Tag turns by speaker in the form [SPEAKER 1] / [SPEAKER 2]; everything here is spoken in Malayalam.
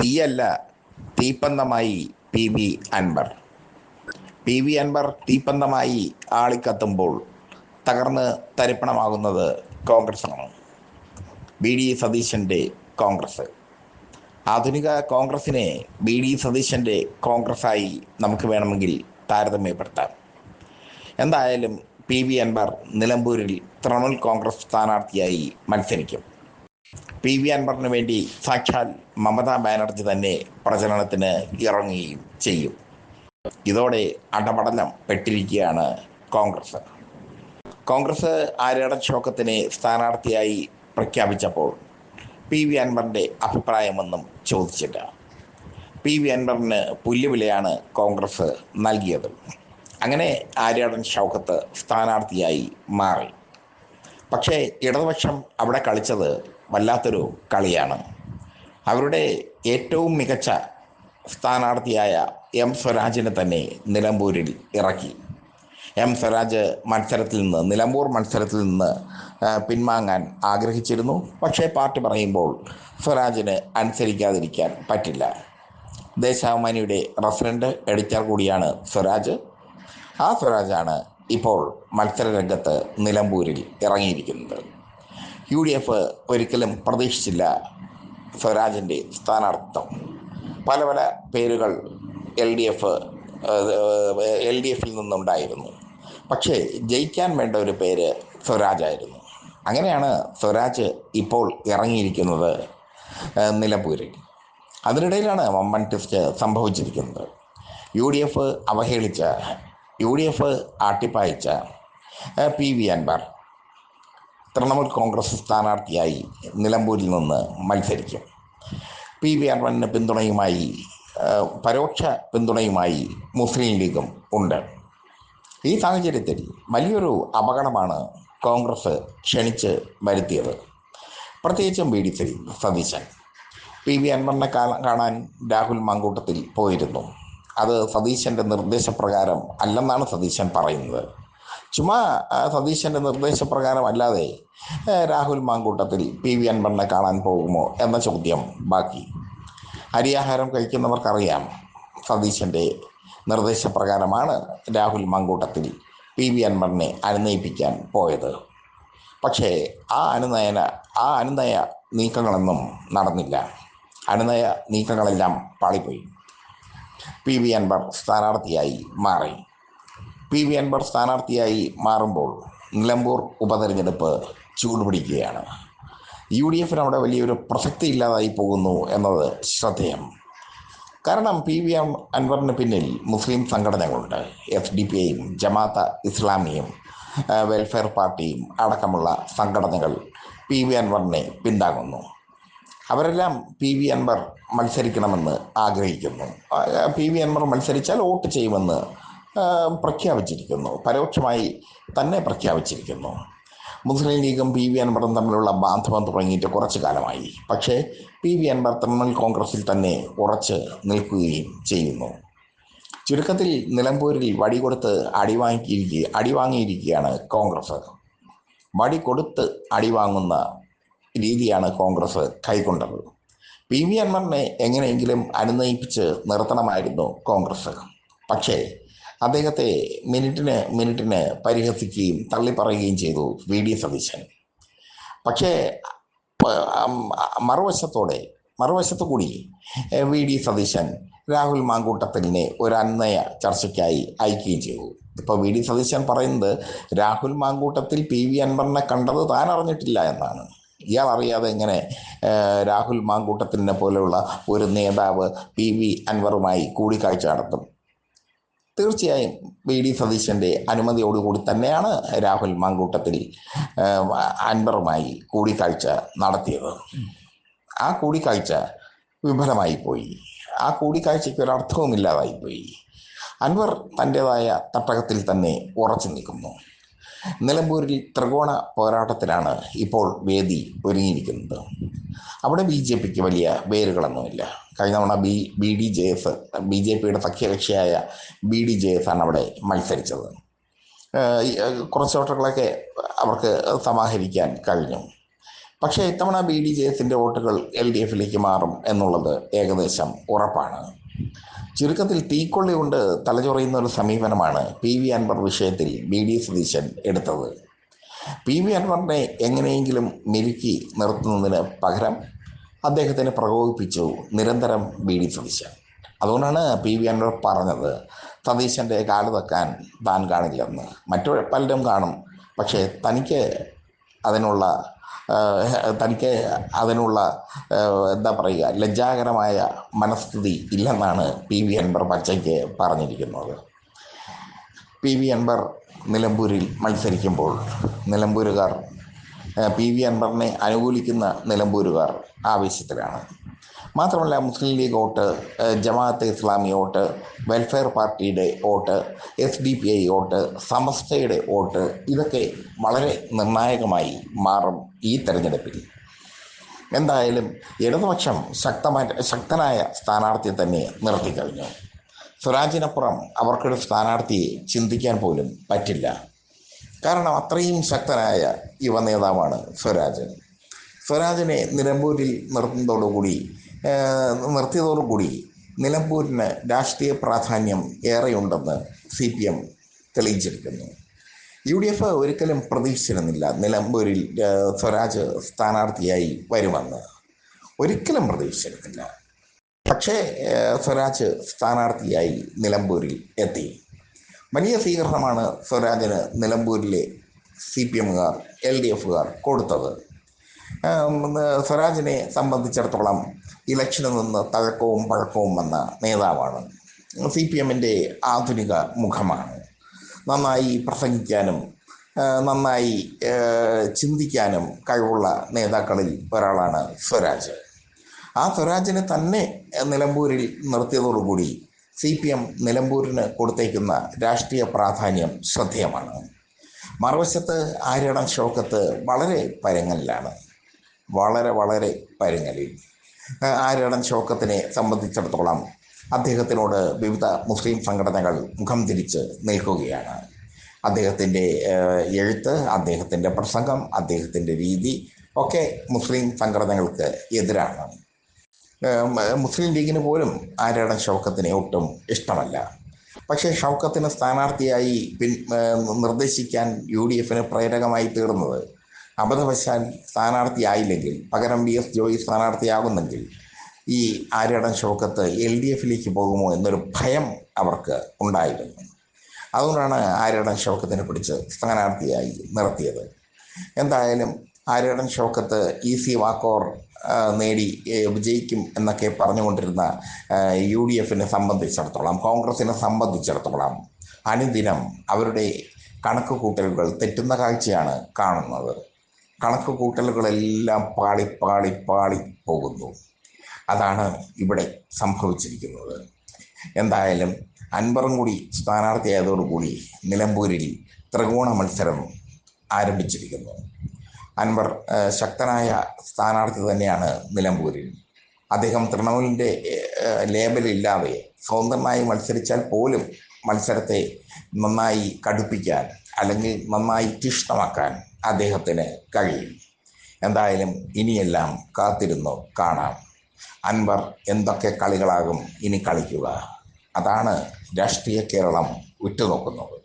[SPEAKER 1] തീയല്ല തീപ്പന്തമായി P V Anvar. P V Anvar തീപ്പന്തമായി ആളിക്കത്തുമ്പോൾ തകർന്ന് തരിപ്പണമാകുന്നത് കോൺഗ്രസ്സാണ് ബി ഡി സതീശന്റെ കോൺഗ്രസ്. ആധുനിക കോൺഗ്രസിനെ ബി ഡി സതീശന്റെ കോൺഗ്രസ്സായി നമുക്ക് വേണമെങ്കിൽ താരതമ്യപ്പെടുത്താം. എന്തായാലും പി വി അൻവർ നിലമ്പൂരിൽ തൃണമൂൽ കോൺഗ്രസ് സ്ഥാനാർത്ഥിയായി മത്സരിക്കും. പി വി അൻവറിന് വേണ്ടി സാക്ഷാൽ മമതാ ബാനർജി തന്നെ പ്രചരണത്തിന് ഇറങ്ങുകയും ചെയ്യും. ഇതോടെ അടപടലം പെട്ടിരിക്കുകയാണ് കോൺഗ്രസ്. കോൺഗ്രസ് ആരുടെ ശോകത്തിനെ സ്ഥാനാർത്ഥിയായി പ്രഖ്യാപിച്ചപ്പോൾ പി വി അൻവറിന്റെ അഭിപ്രായമൊന്നും ചോദിച്ചില്ല. പി വി അൻവറിന് പുല്ലുവിലയാണ് കോൺഗ്രസ് നൽകിയത്. അങ്ങനെ ആര്യാടൻ ഷൗക്കത്ത് സ്ഥാനാർത്ഥിയായി മാറി. പക്ഷേ ഇടതുപക്ഷം അവിടെ കളിച്ചത് വല്ലാത്തൊരു കളിയാണ്. അവരുടെ ഏറ്റവും മികച്ച സ്ഥാനാർത്ഥിയായ എം സ്വരാജിനെ തന്നെ നിലമ്പൂരിൽ ഇറക്കി. എം സ്വരാജ് മത്സരത്തിൽ നിന്ന് നിലമ്പൂർ മത്സരത്തിൽ നിന്ന് പിന്മാങ്ങാൻ ആഗ്രഹിച്ചിരുന്നു. പക്ഷേ പാർട്ടി പറയുമ്പോൾ സ്വരാജിന് അനുസരിക്കാതിരിക്കാൻ പറ്റില്ല. ദേശാഭിമാനിയുടെ റെസിഡന്റ് എഡിറ്റർ കൂടിയാണ് സ്വരാജ്. ആ സ്വരാജാണ് ഇപ്പോൾ മത്സരരംഗത്ത് നിലമ്പൂരിൽ ഇറങ്ങിയിരിക്കുന്നത്. യു ഡി എഫ് ഒരിക്കലും പ്രതീക്ഷിച്ചില്ല സ്വരാജിന്റെ സ്ഥാനാർത്ഥം പല പല പേരുകൾ L D F L D എഫിൽ നിന്നുണ്ടായിരുന്നു. പക്ഷേ ജയിക്കാൻ വേണ്ട ഒരു പേര് സ്വരാജായിരുന്നു. അങ്ങനെയാണ് സ്വരാജ് ഇപ്പോൾ ഇറങ്ങിയിരിക്കുന്നത് നിലമ്പൂരിൽ. അതിനിടയിലാണ് മമ്മൻ ട്വിസ്റ്റ് സംഭവിച്ചിരിക്കുന്നത്. യു ഡി എഫ് അവഹേളിച്ച യു ഡി എഫ് ആട്ടിപ്പായച്ച പി വി അൻവർ തൃണമൂൽ കോൺഗ്രസ് സ്ഥാനാർത്ഥിയായി നിലമ്പൂരിൽ നിന്ന് മത്സരിക്കും. പി വി അൻവറിന് പിന്തുണയുമായി പരോക്ഷ പിന്തുണയുമായി മുസ്ലിം ലീഗും ഉണ്ട്. ഈ സാഹചര്യത്തിൽ വലിയൊരു അപകടമാണ് കോൺഗ്രസ് ക്ഷണിച്ച് വരുത്തിയത്. പ്രത്യേകിച്ചും V D Satheesan. P V അൻവറിനെ കാണാൻ രാഹുൽ മാങ്കൂട്ടത്തിൽ പോയിരുന്നു. അത് സതീശന്റെ നിർദ്ദേശപ്രകാരം അല്ലെന്നാണ് സതീശൻ പറയുന്നത്. ചുമ്മാ സതീശന്റെ നിർദ്ദേശപ്രകാരം അല്ലാതെ രാഹുൽ മാങ്കൂട്ടത്തിൽ പി വി അൻപണ്ണെ കാണാൻ പോകുമോ എന്ന ചോദ്യം ബാക്കി. അരിയാഹാരം കഴിക്കുന്നവർക്കറിയാം സതീശന്റെ നിർദ്ദേശപ്രകാരമാണ് രാഹുൽ മാങ്കൂട്ടത്തിൽ പി വി അൻപണ്ണെ അനുനയിപ്പിക്കാൻ പോയത്. പക്ഷേ ആ അനുനയന ആ അനുനയ നീക്കങ്ങളൊന്നും നടന്നില്ല. അനുനയ നീക്കങ്ങളെല്ലാം പാളിപ്പോയി. പി വി അൻവർ സ്ഥാനാർത്ഥിയായി മാറി. പി വി അൻവർ സ്ഥാനാർത്ഥിയായി മാറുമ്പോൾ നിലമ്പൂർ ഉപതെരഞ്ഞെടുപ്പ് ചൂടുപിടിക്കുകയാണ്. യു ഡി എഫിന് അവിടെ വലിയൊരു പ്രസക്തി ഇല്ലാതായി പോകുന്നു എന്നത് ശ്രദ്ധേയം. കാരണം പി വി അൻവറിന് പിന്നിൽ മുസ്ലിം സംഘടനകളുണ്ട്. എസ് ഡി പി ഐയും ജമാഅത്ത് ഇസ്ലാമിയും വെൽഫെയർ പാർട്ടിയും അടക്കമുള്ള സംഘടനകൾ പി വി അൻവറിനെ പിന്താങ്ങുന്നു. അവരെല്ലാം പി വി അൻവർ മത്സരിക്കണമെന്ന് ആഗ്രഹിക്കുന്നു. പി വി അൻവർ മത്സരിച്ചാൽ വോട്ട് ചെയ്യുമെന്ന് പ്രഖ്യാപിച്ചിരിക്കുന്നു. പരോക്ഷമായി തന്നെ പ്രഖ്യാപിച്ചിരിക്കുന്നു. മുസ്ലിം ലീഗും പി വി അൻവറും തമ്മിലുള്ള ബാന്ധവം തുടങ്ങിയിട്ട് കുറച്ചു കാലമായി. പക്ഷേ പി വി അൻവർ തൃണമൂൽ കോൺഗ്രസിൽ തന്നെ ഉറച്ച് നിൽക്കുകയും ചെയ്യുന്നു. ചുരുക്കത്തിൽ നിലമ്പൂരിൽ വടി കൊടുത്ത് അടി അടിവാങ്ങിയിരിക്കുകയാണ് അടി വാങ്ങിയിരിക്കുകയാണ് കോൺഗ്രസ്. വടി കൊടുത്ത് അടി വാങ്ങുന്ന രീതിയാണ് കോൺഗ്രസ് കൈക്കൊണ്ടത്. പി വി അൻവറിനെ എങ്ങനെയെങ്കിലും അനുനയിപ്പിച്ച് നിർത്തണമായിരുന്നു കോൺഗ്രസ്. പക്ഷേ അദ്ദേഹത്തെ മിനിറ്റിന് മിനിറ്റിന് പരിഹസിക്കുകയും തള്ളിപ്പറയുകയും ചെയ്തു വി ഡി സതീശൻ. പക്ഷേ മറുവശത്തോടെ മറുവശത്തു കൂടി വി ഡി സതീശൻ രാഹുൽ മാങ്കൂട്ടത്തിലിനെ ഒരു അന്നയ ചർച്ചയ്ക്കായി അയക്കുകയും ചെയ്തു. ഇപ്പോൾ വി ഡി സതീശൻ പറയുന്നത് രാഹുൽ മാങ്കൂട്ടത്തിൽ പി വി അൻവറിനെ കണ്ടത് താൻ അറിഞ്ഞിട്ടില്ല എന്നാണ്. ഇയാൾ അറിയാതെ എങ്ങനെ രാഹുൽ മാങ്കൂട്ടത്തിനെ പോലെയുള്ള ഒരു നേതാവ് പി വി അൻവറുമായി കൂടിക്കാഴ്ച നടത്തും. തീർച്ചയായും വി ഡി സതീശന്റെ അനുമതിയോടുകൂടി തന്നെയാണ് രാഹുൽ മാങ്കൂട്ടത്തിൽ അൻവറുമായി കൂടിക്കാഴ്ച നടത്തിയത്. ആ കൂടിക്കാഴ്ച വിഫലമായി പോയി. ആ കൂടിക്കാഴ്ചയ്ക്ക് ഒരർത്ഥവും ഇല്ലാതായി പോയി. അൻവർ തന്റെതായ തട്ടകത്തിൽ തന്നെ ഉറച്ചു നിൽക്കുന്നു. നിലമ്പൂരിൽ ത്രികോണ പോരാട്ടത്തിലാണ് ഇപ്പോൾ വേദി ഒരുങ്ങിയിരിക്കുന്നത്. അവിടെ ബി ജെ പിക്ക് വലിയ വേരുകളൊന്നുമില്ല. കഴിഞ്ഞ തവണ B B D J S B J പിയുടെ സഖ്യകക്ഷിയായ ബി ഡി ജെ എസ് ആണ് അവിടെ മത്സരിച്ചത്. കുറച്ച് വോട്ടുകളൊക്കെ അവർക്ക് സമാഹരിക്കാൻ കഴിഞ്ഞു. പക്ഷേ ഇത്തവണ ബി ഡി ജെ എസിന്റെ വോട്ടുകൾ എൽ ഡി എഫിലേക്ക് മാറും എന്നുള്ളത് ഏകദേശം ഉറപ്പാണ്. ചുരുക്കത്തിൽ തീക്കൊള്ളി കൊണ്ട് തലചൊറിയുന്ന ഒരു സമീപനമാണ് പി വി അൻവർ വിഷയത്തിൽ ബി ഡി സതീശൻ എടുത്തത്. പി വി അൻവറിനെ എങ്ങനെയെങ്കിലും മെരുക്കി നിർത്തുന്നതിന് പകരം അദ്ദേഹത്തിനെ പ്രകോപിപ്പിച്ചു നിരന്തരം ബി ഡി സതീശൻ. അതുകൊണ്ടാണ് പി വി അൻവർ പറഞ്ഞത് സതീശന്റെ കാൽ തക്കാൻ താൻ കാണില്ലെന്ന്. മറ്റു പലരും കാണും പക്ഷേ തനിക്ക് അതിനുള്ള തനിക്ക് അതിനുള്ള എന്താ പറയുക ലജ്ജാകരമായ മനസ്ഥിതി ഇല്ലെന്നാണ് പി വി അൻവർ പച്ചയ്ക്ക് പറഞ്ഞിരിക്കുന്നത്. പി വി അൻവർ നിലമ്പൂരിൽ മത്സരിക്കുമ്പോൾ നിലമ്പൂരുകാർ പി വി അൻവറിനെ അനുകൂലിക്കുന്ന നിലമ്പൂരുകാർ ആവേശത്തിലാണ്. മാത്രമല്ല Muslim League vote Jamaat Islami vote welfare പാർട്ടിയുടെ vote S D P I vote സമസ്തയുടെ വോട്ട് ഇതൊക്കെ വളരെ നിർണായകമായി മാറും ഈ തെരഞ്ഞെടുപ്പിൽ. എന്തായാലും ഇടതുപക്ഷം ശക്തമായ ശക്തനായ സ്ഥാനാർത്ഥിയെ തന്നെ നിർത്തിക്കഴിഞ്ഞു. സ്വരാജിനപ്പുറം അവർക്കൊരു സ്ഥാനാർത്ഥിയെ ചിന്തിക്കാൻ പോലും പറ്റില്ല. കാരണം അത്രയും ശക്തനായ യുവ നേതാവാണ് സ്വരാജൻ. സ്വരാജിനെ നിലമ്പൂരിൽ നിർത്തുന്നതോടുകൂടി നിർത്തിയതോടുകൂടി നിലമ്പൂരിന് രാഷ്ട്രീയ പ്രാധാന്യം ഏറെയുണ്ടെന്ന് സി പി എം തെളിയിച്ചിരിക്കുന്നു. യു ഡി എഫ് ഒരിക്കലും പ്രതീക്ഷിച്ചിരുന്നില്ല നിലമ്പൂരിൽ സ്വരാജ് സ്ഥാനാർത്ഥിയായി വരുമെന്ന്. ഒരിക്കലും പ്രതീക്ഷിച്ചിരുന്നില്ല. പക്ഷേ സ്വരാജ് സ്ഥാനാർത്ഥിയായി നിലമ്പൂരിൽ എത്തി. വലിയ സ്വീകരണമാണ് സ്വരാജിന് നിലമ്പൂരിലെ സി പി എമ്മുകാർ എൽ ഡി എഫുകാർ കൊടുത്തത്. സ്വരാജിനെ സംബന്ധിച്ചിടത്തോളം ഇലക്ഷനിൽ നിന്ന് തഴക്കവും പഴക്കവും വന്ന നേതാവാണ്. സി പി എമ്മിന്റെ ആധുനിക മുഖമാണ്. നന്നായി പ്രസംഗിക്കാനും നന്നായി ചിന്തിക്കാനും കഴിവുള്ള നേതാക്കളിൽ ഒരാളാണ് സ്വരാജ്. ആ സ്വരാജിനെ തന്നെ നിലമ്പൂരിൽ നിർത്തിയതോടുകൂടി സി പി എം നിലമ്പൂരിന് കൊടുത്തേക്കുന്ന രാഷ്ട്രീയ പ്രാധാന്യം ശ്രദ്ധേയമാണ്. മറുവശത്ത് ആര്യടം ഷോക്കത്ത് വളരെ പരങ്ങലിലാണ്. വളരെ വളരെ പരങ്ങലിൽ. ആര്യടൻ ഷോക്കത്തിനെ സംബന്ധിച്ചിടത്തോളം അദ്ദേഹത്തിനോട് വിവിധ മുസ്ലിം സംഘടനകൾ മുഖം തിരിച്ച് നിൽക്കുകയാണ്. അദ്ദേഹത്തിന്റെ എഴുത്ത് അദ്ദേഹത്തിന്റെ പ്രസംഗം അദ്ദേഹത്തിന്റെ രീതി ഒക്കെ മുസ്ലിം സംഘടനകൾക്ക് എതിരാണ്. മുസ്ലിം ലീഗിന് പോലും ആര്യടൻ ഷൗക്കത്തിനെ ഒട്ടും ഇഷ്ടമല്ല. പക്ഷേ ഷൗക്കത്തിന് സ്ഥാനാർത്ഥിയായി പിൻ നിർദ്ദേശിക്കാൻ യു ഡി എഫിന് പ്രേരകമായി തീർന്നത് അബദ്ധവശാൽ സ്ഥാനാർത്ഥിയായില്ലെങ്കിൽ പകരം ബി എസ് ജോയി സ്ഥാനാർത്ഥിയാകുന്നെങ്കിൽ ഈ ആര്യടൻ ഷൗക്കത്ത് എൽ ഡി എഫിലേക്ക് പോകുമോ എന്നൊരു ഭയം അവർക്ക് ഉണ്ടായിരുന്നു. അതുകൊണ്ടാണ് ആര്യടൻ ഷൗക്കത്തിനെ പിടിച്ച് സ്ഥാനാർത്ഥിയായി നിർത്തിയത്. എന്തായാലും Aryadan Shoukath easy walkover നേടി വിജയിക്കും എന്നൊക്കെ പറഞ്ഞുകൊണ്ടിരുന്ന യു ഡി എഫിനെ സംബന്ധിച്ചിടത്തോളം കോൺഗ്രസിനെ സംബന്ധിച്ചിടത്തോളം അനുദിനം അവരുടെ കണക്ക് കൂട്ടലുകൾ തെറ്റുന്ന കാഴ്ചയാണ് കാണുന്നത്. കണക്ക് കൂട്ടലുകളെല്ലാം പാളി പാളി പാളി പോകുന്നു. അതാണ് ഇവിടെ സംഭവിച്ചിരിക്കുന്നത്. എന്തായാലും അൻപറും കൂടി സ്ഥാനാർത്ഥിയായതോടുകൂടി നിലമ്പൂരിൽ ത്രികോണ മത്സരം ആരംഭിച്ചിരിക്കുന്നു. അൻവർ ശക്തനായ സ്ഥാനാർത്ഥി തന്നെയാണ് നിലമ്പൂരിൽ. അദ്ദേഹം തൃണമൂലിന്റെ ലേബലില്ലാതെ സ്വതന്ത്രമായി മത്സരിച്ചാൽ പോലും മത്സരത്തെ നന്നായി കടുപ്പിക്കാൻ അല്ലെങ്കിൽ നന്നായി തീഷ്ണമാക്കാൻ അദ്ദേഹത്തിന് കഴിയും. എന്തായാലും ഇനിയെല്ലാം കാത്തിരുന്നു കാണാം. അൻവർ എന്തൊക്കെ കളികളാകും ഇനി കളിക്കുക. അതാണ് രാഷ്ട്രീയ കേരളം ഉറ്റുനോക്കുന്നത്.